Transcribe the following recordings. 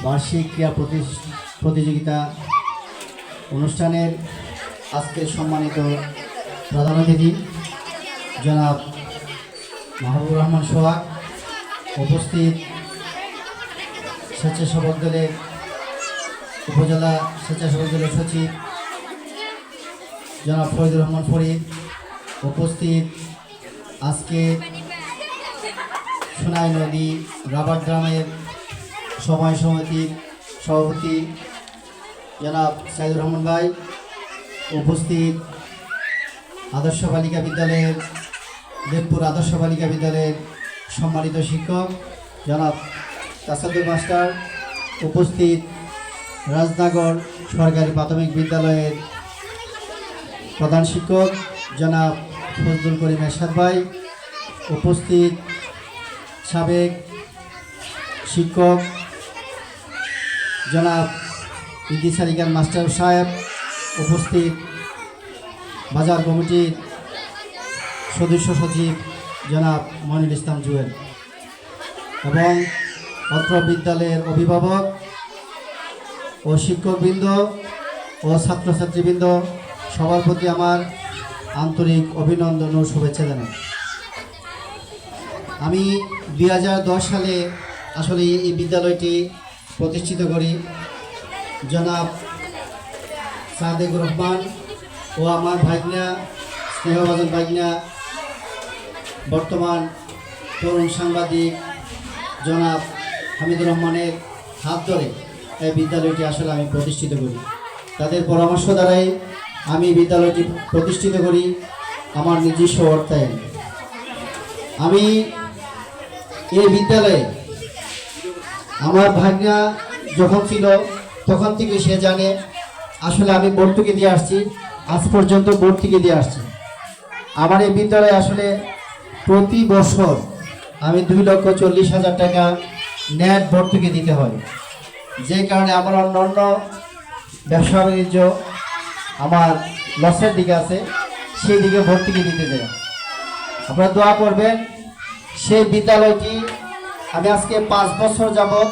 বার্ষিক ক্রীড়া প্রতি- প্রতিযোগিতা অনুষ্ঠানের আজকের সম্মানিত প্রধান অতিথি, জনাব মাহবুবুর রহমান সোহাগ, উপস্থিত স্বেচ্ছাসেবক দলের উপজেলা স্বেচ্ছাসেবক দলের সচিব, জনাব ফরিদুর রহমান ফরিদ, উপস্থিত আজকে সোনাই নদী রাবার গ্রামের সময় সমিতির সভাপতি জনাব সাইদুর রহমান ভাই উপস্থিত আদর্শ বালিকা বিদ্যালয়ের দেবপুর আদর্শ বালিকা বিদ্যালয়ের সম্মানিত শিক্ষক জনাব তাসাদুর মাস্টার, উপস্থিত রাজনগর সরকারি প্রাথমিক বিদ্যালয়ের প্রধান শিক্ষক জনাব ফজলুল করিম এরশাদ ভাই, উপস্থিত সাবেক শিক্ষক জনাব ইদিস আলিকার মাস্টার সাহেব উপস্থিত, বাজার কমিটির সদস্য সচিব জনাব মনির ইসলাম জুয়েল এবং অত্র বিদ্যালয়ের অভিভাবক ও শিক্ষকবৃন্দ ও ছাত্রছাত্রীবৃন্দ, সবার প্রতি আমার আন্তরিক অভিনন্দন ও শুভেচ্ছা জানাই। আমি দুই হাজার দশ সালে আসলে এই বিদ্যালয়টি প্রতিষ্ঠিত করি। জনাব সাদেক রহমান ও আমার ভাগনা স্নেহভাজন ভাগনা বর্তমান তরুণ সাংবাদিক জনাব হামিদুর রহমানের হাত ধরে এই বিদ্যালয়টি আসলে আমি প্রতিষ্ঠিত করি। তাদের পরামর্শ দ্বারাই আমি বিদ্যালয়টি প্রতিষ্ঠিত করি আমার নিজস্ব অর্থায়ন। আমি এই বিদ্যালয়ে আমার ভাগ্না যখন ছিল, তখন থেকে সে জানে, আসলে আমি ভর্তুকি দিয়ে আসছি, আজ পর্যন্ত ভর্তুকি দিয়ে আসছি। আমার এই বিদ্যালয়ে আসলে প্রতি বছর আমি দুই লক্ষ চল্লিশ হাজার টাকা নেট ভর্তুকি দিতে হয়। যে কারণে আমার অন্য অন্য ব্যবসা বাণিজ্য আমার লসের দিকে আছে, সেই দিকে ভর্তুকি দিতে যায় আপনারা দোয়া করবেন, সেই বিদ্যালয়টি আমি আজকে পাঁচ বছর যাবৎ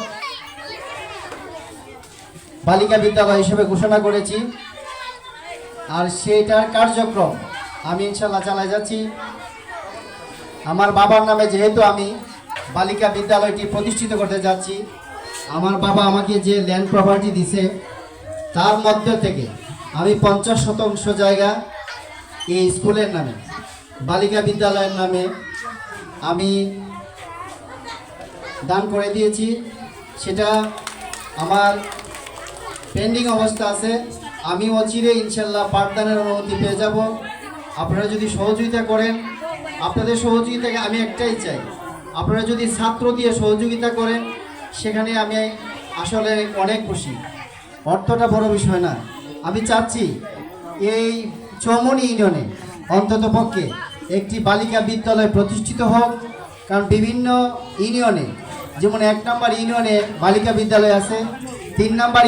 বালিকা বিদ্যালয় হিসেবে ঘোষণা করেছি। আর সেটার কার্যক্রম আমি ইনশাল্লাহ চালাই যাচ্ছি। আমার বাবার নামে যেহেতু আমি বালিকা বিদ্যালয়টি প্রতিষ্ঠিত করতে যাচ্ছি, আমার বাবা আমাকে যে ল্যান্ড প্রপার্টি দিছে, তার মধ্যে থেকে আমি পঞ্চাশ শতাংশ জায়গা এই স্কুলের নামে, বালিকা বিদ্যালয়ের নামে আমি দান করে দিয়েছি। সেটা আমার পেন্ডিং অবস্থা আছে। আমি অচিরে ইনশাল্লাহ পাঠদানের অনুমতি পেয়ে যাব। আপনারা যদি সহযোগিতা করেন, আপনাদের সহযোগিতাকে আমি একটাই চাই। আপনারা যদি ছাত্র দিয়ে সহযোগিতা করেন, সেখানে আমি আসলে অনেক খুশি। অর্থটা বড় বিষয় না। আমি চাচ্ছি এই চৌমনি ইউনিয়নে অন্তত পক্ষে একটি বালিকা বিদ্যালয় প্রতিষ্ঠিত হোক, কারণ বিভিন্ন ইউনিয়নে যেমন এক নম্বর ইউনিয়নে বালিকা বিদ্যালয় আছে তিন নম্বর